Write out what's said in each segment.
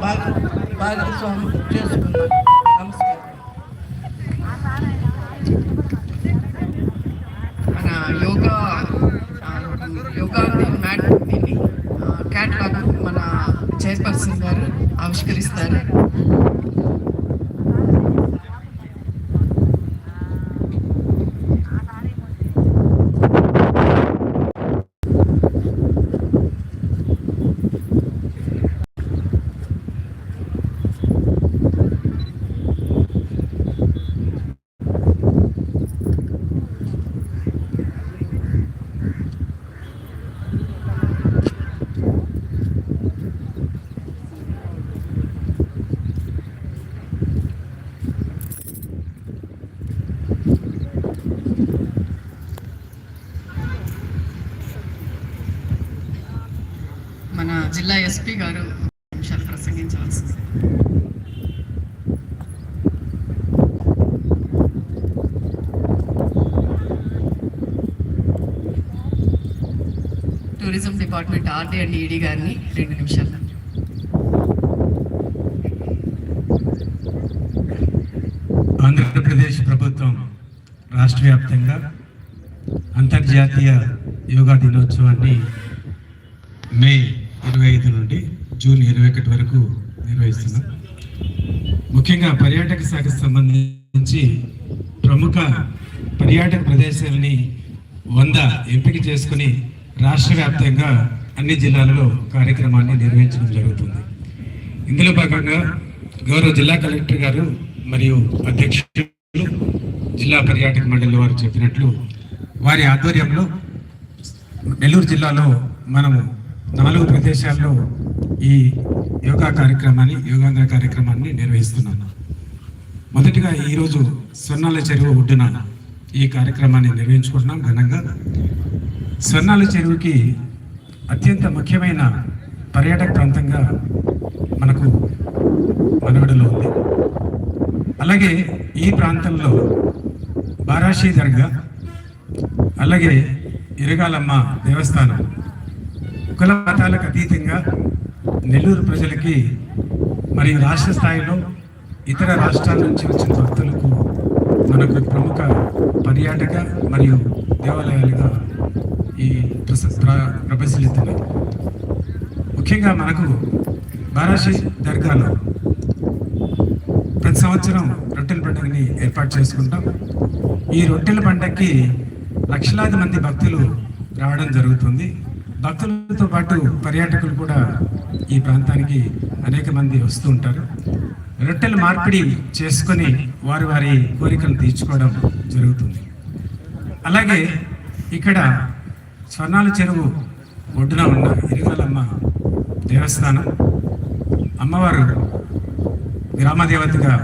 భాగస్వామి చేసుకున్నాం. నమస్కారం. మన యోగా యోగా మ్యాట్ క్యాట్లాగ్ మన చైర్పర్సన్ గారు ఆవిష్కరిస్తారు. జిల్లా ఎస్పీ గారు నిమిషాలు ప్రసంగించవలసింది. Tourism department RD and ED గారిని రెండు నిమిషాలు. ఆంధ్రప్రదేశ్ ప్రభుత్వం రాష్ట్ర వ్యాప్తంగా అంతర్జాతీయ యోగా దినోత్సవాన్ని మే ఇరవై ఐదు నుండి జూన్ ఇరవై ఒకటి వరకు నిర్వహిస్తున్నాం. ముఖ్యంగా పర్యాటక శాఖకు సంబంధించి ప్రముఖ పర్యాటక ప్రదేశాలని వంద ఎంపిక చేసుకుని రాష్ట్ర వ్యాప్తంగా అన్ని జిల్లాలలో కార్యక్రమాన్ని నిర్వహించడం జరుగుతుంది. ఇందులో భాగంగా గౌరవ జిల్లా కలెక్టర్ గారు మరియు అధ్యక్షులు జిల్లా పర్యాటక మండలి వారు చెప్పినట్లు వారి ఆధ్వర్యంలో నెల్లూరు జిల్లాలో మనము నాలుగు ప్రదేశాల్లో ఈ యోగా కార్యక్రమాన్ని యోగాంధ్ర కార్యక్రమాన్ని నిర్వహిస్తున్నాను. మొదటిగా ఈరోజు స్వర్ణాల చెరువు ఒడ్డున ఈ కార్యక్రమాన్ని నిర్వహించుకుంటున్నాం ఘనంగా. స్వర్ణాల చెరువుకి అత్యంత ముఖ్యమైన పర్యాటక ప్రాంతంగా మనకు మనగడలో ఉంది. అలాగే ఈ ప్రాంతంలో బారాషి దర్గా అలాగే ఇరగాలమ్మ దేవస్థానం కుల మతాలకు అతీతంగా నెల్లూరు ప్రజలకి మరియు రాష్ట్ర స్థాయిలో ఇతర రాష్ట్రాల నుంచి వచ్చిన భక్తులకు మనకు ప్రముఖ పర్యాటక మరియు దేవాలయాలుగా ఈ ప్రస ముఖ్యంగా మనకు బారాషి దర్గాలో ప్రతి సంవత్సరం రొట్టెల పండుగని ఏర్పాటు చేసుకుంటాం. ఈ రొట్టెల పండగకి లక్షలాది మంది భక్తులు రావడం జరుగుతుంది. భక్తులతో పాటు పర్యాటకులు కూడా ఈ ప్రాంతానికి అనేక మంది వస్తూ ఉంటారు. రొట్టెల మార్పిడి చేసుకొని వారి వారి కోరికలు తీర్చుకోవడం జరుగుతుంది. అలాగే ఇక్కడ స్వర్ణాల చెరువు ఒడ్డున ఉన్న ఇరుగాలమ్మ దేవస్థానం. అమ్మవారు గ్రామదేవతగా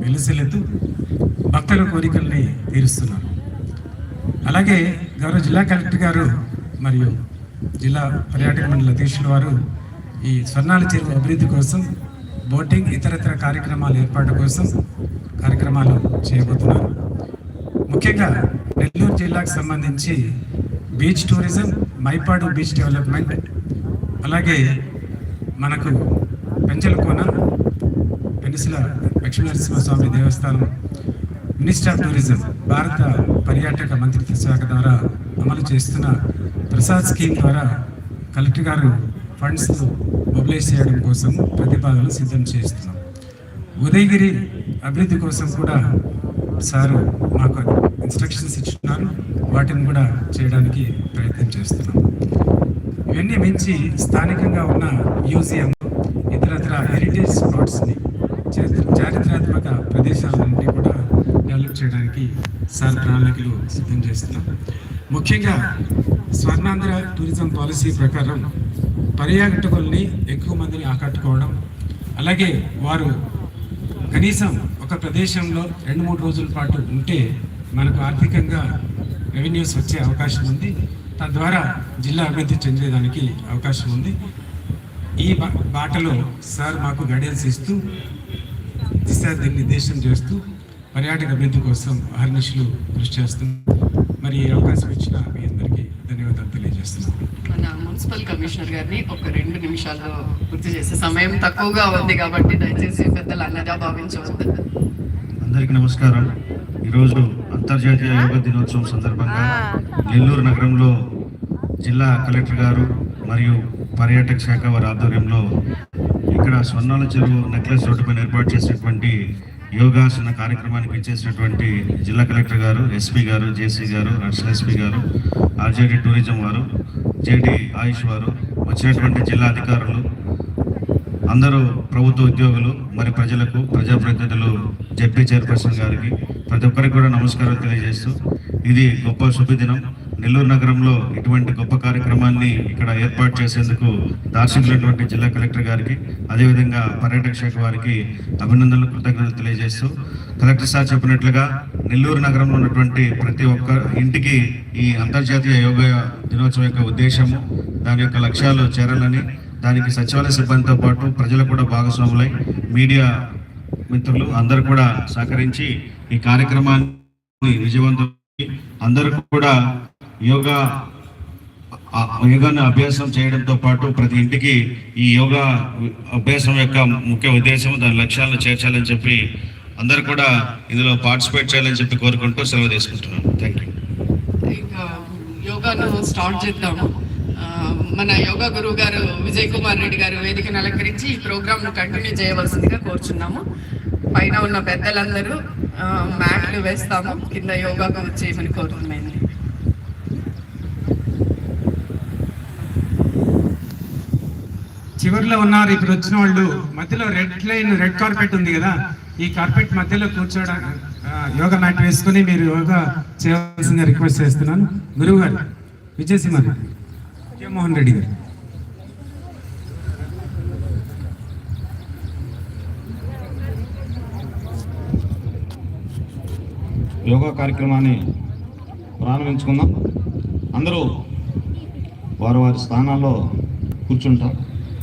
వెలుసెల్లుతూ భక్తుల కోరికల్ని తీరుస్తున్నారు. అలాగే గౌరవ జిల్లా కలెక్టర్ గారు మరియు జిల్లా పర్యాటక మండలి అధ్యక్షుల వారు ఈ స్వర్ణాల చెరువు అభివృద్ధి కోసం బోటింగ్ ఇతరత్ర కార్యక్రమాల ఏర్పాటు కోసం కార్యక్రమాలు చేయబోతున్నారు. ముఖ్యంగా నెల్లూరు జిల్లాకు సంబంధించి beach tourism Mypadu beach development అలాగే మనకు పెంచలకోన పెనిసిల లక్ష్మీనరసింహస్వామి దేవస్థానం మినిస్టర్ ఆఫ్ టూరిజం భారత పర్యాటక మంత్రిత్వ శాఖ ద్వారా అమలు చేస్తున్న ప్రసాద్ స్కీమ్ ద్వారా కలెక్టర్ గారు ఫండ్స్ మొబిలైజ్ చేయడం కోసం ప్రతిపాదనలు సిద్ధం చేస్తున్నాం. ఉదయగిరి అభివృద్ధి కోసం కూడా సారు మాకు ఇన్స్ట్రక్షన్స్ ఇచ్చినారు. వాటిని కూడా చేయడానికి ప్రయత్నం చేస్తున్నాం. ఇవన్నీ మించి స్థానికంగా ఉన్న మ్యూజియం ఇతరత్ర హెరిటేజ్ స్పాట్స్ని చారిత్రాత్మక ప్రదేశాలన్నింటినీ కూడా డెవలప్ చేయడానికి సార్ ప్రణాళికలు సిద్ధం చేస్తున్నాం. ముఖ్యంగా స్వర్ణాంధ్ర టూరిజం పాలసీ ప్రకారం పర్యాటకుల్ని ఎక్కువ మందిని ఆకట్టుకోవడం అలాగే వారు కనీసం ఒక ప్రదేశంలో రెండు మూడు రోజుల పాటు ఉంటే మనకు ఆర్థికంగా రెవెన్యూస్ వచ్చే అవకాశం ఉంది. తద్వారా జిల్లా అభివృద్ధి చెందేదానికి అవకాశం ఉంది. ఈ బా- బాటలో సార్ మాకు గైడెన్స్ ఇస్తూ దిశానిర్దేశం చేస్తూ పర్యాటక అభివృద్ధి కోసం అహర్నిశలు కృషి చేస్తుంది మరి ఈ అవకాశం ఇచ్చిన మీ కృతజ్ఞతలు తెలియజేస్తున్నాను. మన మున్సిపల్ కమిషనర్ గారిని ఒక రెండు నిమిషాల్లో గుర్తు చేసే సమయం తక్కువగా ఉంది కాబట్టి దయచేసి పెద్దలు అన్నదా భావించవద్దు. అందరికీ నమస్కారం. ఈరోజు అంతర్జాతీయ యోగా దినోత్సవం సందర్భంగా నెల్లూరు నగరంలో జిల్లా కలెక్టర్ గారు మరియు పర్యాటక శాఖ వారి ఆధ్వర్యంలో ఇక్కడ స్వర్ణాల చెరువు నెక్లెస్ రోడ్డు పైన ఏర్పాటు చేసినటువంటి యోగాసన కార్యక్రమానికి ఇచ్చేసినటువంటి జిల్లా కలెక్టర్ గారు ఎస్పీ గారు జేసీ గారు నర్సల్ ఎస్పీ గారు ఆర్జేడీ టూరిజం వారు జేడీ ఆయుష్ వారు వచ్చినటువంటి జిల్లా అధికారులు అందరూ ప్రభుత్వ ఉద్యోగులు మరి ప్రజలకు ప్రజాప్రతినిధులు జడ్పీ చైర్పర్సన్ గారికి ప్రతి ఒక్కరికి కూడా నమస్కారం తెలియజేస్తూ ఇది గొప్ప శుభదినం. నెల్లూరు నగరంలో ఇటువంటి గొప్ప కార్యక్రమాన్ని ఇక్కడ ఏర్పాటు చేసేందుకు దార్శకులైనటువంటి జిల్లా కలెక్టర్ గారికి అదేవిధంగా పర్యాటక శాఖ వారికి అభినందనలు కృతజ్ఞతలు తెలియజేస్తూ కలెక్టర్ సార్ చెప్పినట్లుగా నెల్లూరు నగరంలో ఉన్నటువంటి ప్రతి ఒక్క ఇంటికి ఈ అంతర్జాతీయ యోగా దినోత్సవం యొక్క ఉద్దేశము దాని యొక్క లక్ష్యాలు చేరాలని దానికి సచివాలయ సిబ్బందితో పాటు ప్రజలు కూడా భాగస్వాములై మీడియా మిత్రులు అందరూ కూడా సహకరించి ఈ కార్యక్రమాన్ని విజయవంతం అందరూ కూడా యోగా యోగాను అభ్యాసం చేయడంతో పాటు ప్రతి ఇంటికి ఈ యోగా అభ్యాసం యొక్క ముఖ్య ఉద్దేశం దాని లక్ష్యాలను చేర్చాలని చెప్పి అందరూ కూడా ఇందులో పార్టిసిపేట్ చేయాలని చెప్పి కోరుకుంటూ సెలవు తీసుకుంటున్నాను. థ్యాంక్ యూ యోగాను స్టార్ట్ చేద్దాము. మన యోగా గురువు గారు విజయ్ కుమార్ రెడ్డి గారు వేదికను అలంకరించి ఈ ప్రోగ్రామ్ను కంటిన్యూ చేయవలసిందిగా కోరుచున్నాము. పైన ఉన్న పెద్దలందరూ మ్యాట్లు వేస్తాము. కింద యోగాకు చేయమని కోరుతున్నాను. చివరిలో ఉన్నారు. ఇప్పుడు వచ్చిన వాళ్ళు మధ్యలో రెడ్ లైన్ రెడ్ కార్పెట్ ఉంది కదా. ఈ కార్పెట్ మధ్యలో కూర్చోవడం యోగా మ్యాట్ వేసుకుని మీరు యోగా చేయవలసిందిగా రిక్వెస్ట్ చేస్తున్నాను. గురువు గారు విజయసింహ విజయమోహన్ రెడ్డి గారు. యోగా కార్యక్రమాన్ని ప్రారంభించుకుందాం. అందరూ వారి వారి స్థానాల్లో కూర్చుంటారు.